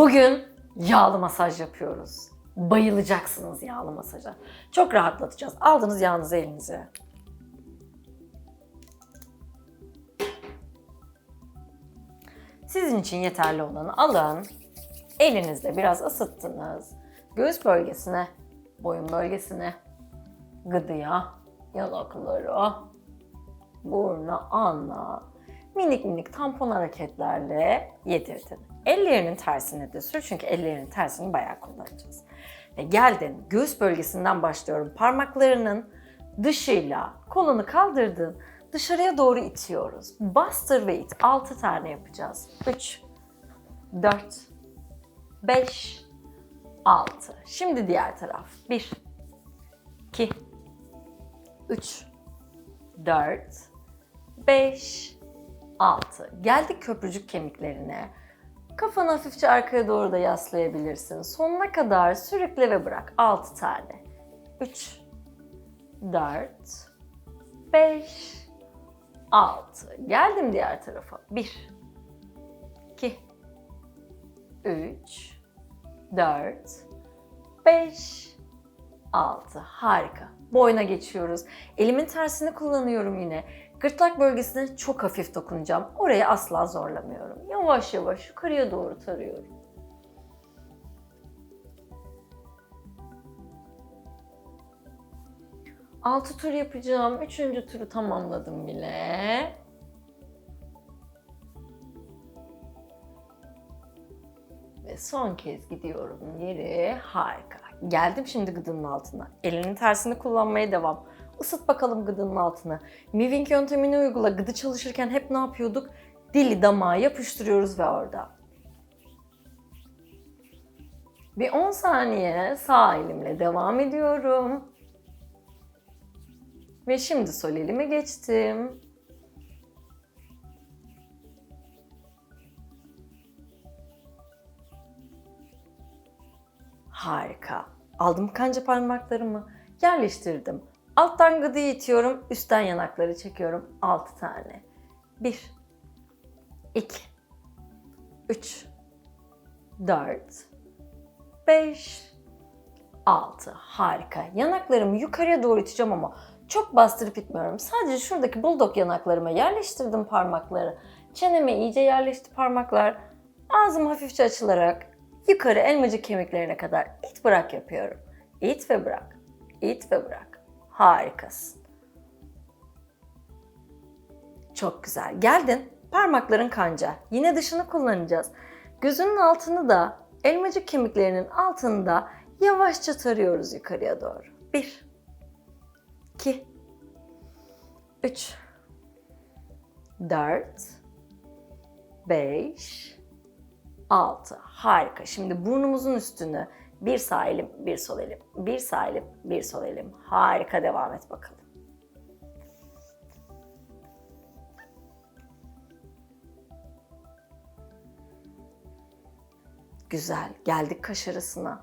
Bugün yağlı masaj yapıyoruz. Bayılacaksınız yağlı masaja. Çok rahatlatacağız. Aldınız yağınızı elinize. Sizin için yeterli olanı alın. Elinizle biraz ısıttınız. Göğüs bölgesine, boyun bölgesine, gıdıya, yanaklara, burna, alna, minik minik tampon hareketlerle yedirdin. Ellerinin tersine de sür çünkü ellerinin tersini bayağı kullanacağız. Ve geldin göğüs bölgesinden başlıyorum. Parmaklarının dışıyla kolunu kaldırdın. Dışarıya doğru itiyoruz. Bastır ve it. 6 tane yapacağız. 3, 4, 5, 6. Şimdi diğer taraf. 1, 2, 3, 4, 5, 6. Geldik köprücük kemiklerine. Kafanı hafifçe arkaya doğru da yaslayabilirsin. Sonuna kadar sürükle ve bırak. 6 tane. 3, 4, 5, 6. Geldim diğer tarafa. 1, 2, 3, 4, 5, 6. Harika. Boyna geçiyoruz. Elimin tersini kullanıyorum yine. Gırtlak bölgesine çok hafif dokunacağım. Orayı asla zorlamıyorum. Yavaş yavaş yukarıya doğru tarıyorum. Altı tur yapacağım. Üçüncü turu tamamladım bile. Ve son kez gidiyorum geri. Harika. Geldim şimdi gıdının altına. Elinin tersini kullanmaya devam. Isıt bakalım gıdının altını. Moving yöntemini uygula. Gıdı çalışırken hep ne yapıyorduk? Dili damağa yapıştırıyoruz ve orada. Bir 10 saniye sağ elimle devam ediyorum. Ve şimdi sol elime geçtim. Harika. Aldım kanca parmaklarımı, yerleştirdim. Alttan gıdıyı itiyorum, üstten yanakları çekiyorum. 6 tane. 1 2 3 4 5 6 Harika. Yanaklarımı yukarıya doğru iteceğim ama çok bastırıp itmiyorum. Sadece şuradaki bulldog yanaklarıma yerleştirdim parmakları. Çeneme iyice yerleşti parmaklar. Ağzım hafifçe açılarak yukarı elmacık kemiklerine kadar it bırak yapıyorum. İt ve bırak. İt ve bırak. Harikasın. Çok güzel. Geldin. Parmakların kanca. Yine dışını kullanacağız. Gözünün altını da elmacık kemiklerinin altını da yavaşça tarıyoruz yukarıya doğru. 1 2 3 4 5 6. Harika. Şimdi burnumuzun üstünü bir sağ elim, bir sol elim, bir sağ elim, bir sol elim. Harika devam et bakalım. Güzel. Geldik kaş arasına.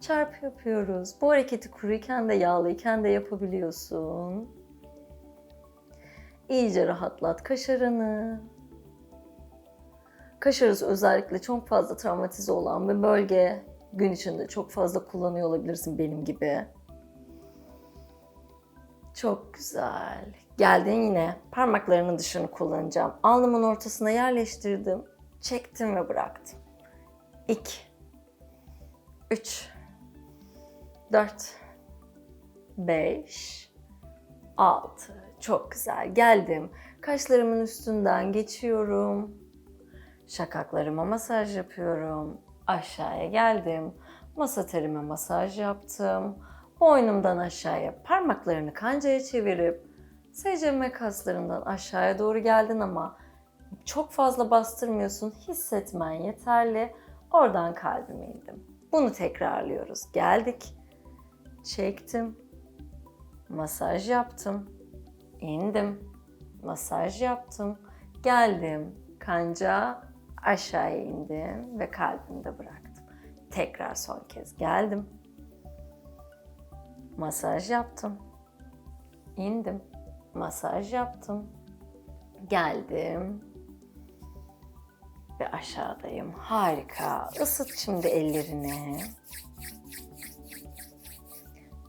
Çarpı yapıyoruz. Bu hareketi kuruyken de yağlıyken de yapabiliyorsun. İyice rahatlat kaşarını. Kaş arası özellikle çok fazla travmatize olan bir bölge. Gün içinde çok fazla kullanıyor olabilirsin benim gibi. Çok güzel. Geldin yine parmaklarının dışını kullanacağım. Alnımın ortasına yerleştirdim. Çektim ve bıraktım. 2 3 4 5 6 Çok güzel. Geldim. Kaşlarımın üstünden geçiyorum. Şakaklarıma masaj yapıyorum. Aşağıya geldim. Masa terime masaj yaptım. Boynumdan aşağıya parmaklarını kancaya çevirip SCM kaslarından aşağıya doğru geldin ama çok fazla bastırmıyorsun. Hissetmen yeterli. Oradan kalbime indim. Bunu tekrarlıyoruz. Geldik. Çektim. Masaj yaptım. İndim. Masaj yaptım. Geldim. Kanca aşağıya indim ve kalbimde bıraktım. Tekrar son kez geldim. Masaj yaptım. İndim. Masaj yaptım. Geldim. Ve aşağıdayım. Harika. Isıt şimdi ellerini.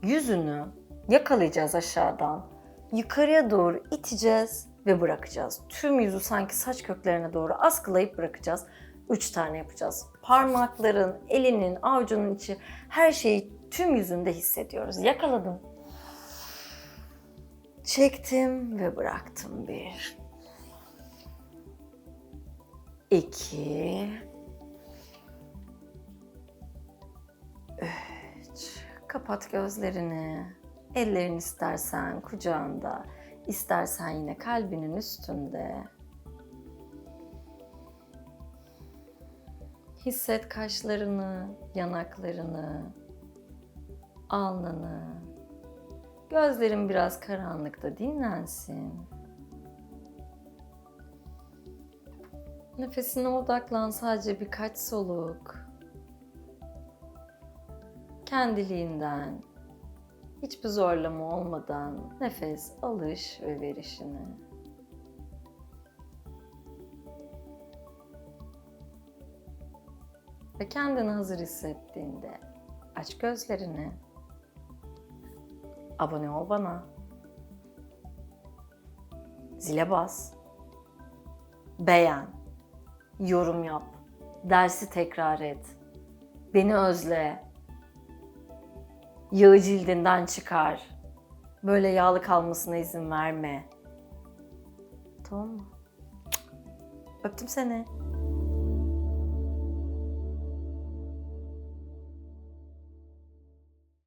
Yüzünü yakalayacağız aşağıdan. Yukarıya doğru iteceğiz ve bırakacağız. Tüm yüzü sanki saç köklerine doğru askılayıp bırakacağız. Üç tane yapacağız. Parmakların, elinin, avucunun içi her şeyi tüm yüzünde hissediyoruz. Yakaladım. Çektim ve bıraktım bir. İki. Üç. Kapat gözlerini. Ellerin istersen kucağında, istersen yine kalbinin üstünde. Hisset kaşlarını, yanaklarını, alnını. Gözlerin biraz karanlıkta dinlensin. Nefesine odaklan sadece birkaç soluk. Kendiliğinden, hiçbir zorlama olmadan nefes alış ve verişini. Ve kendini hazır hissettiğinde aç gözlerini. Abone ol bana. Zile bas. Beğen. Yorum yap. Dersi tekrar et. Beni özle. Yağı cildinden çıkar. Böyle yağlı kalmasına izin verme. Tamam mı? Öptüm seni.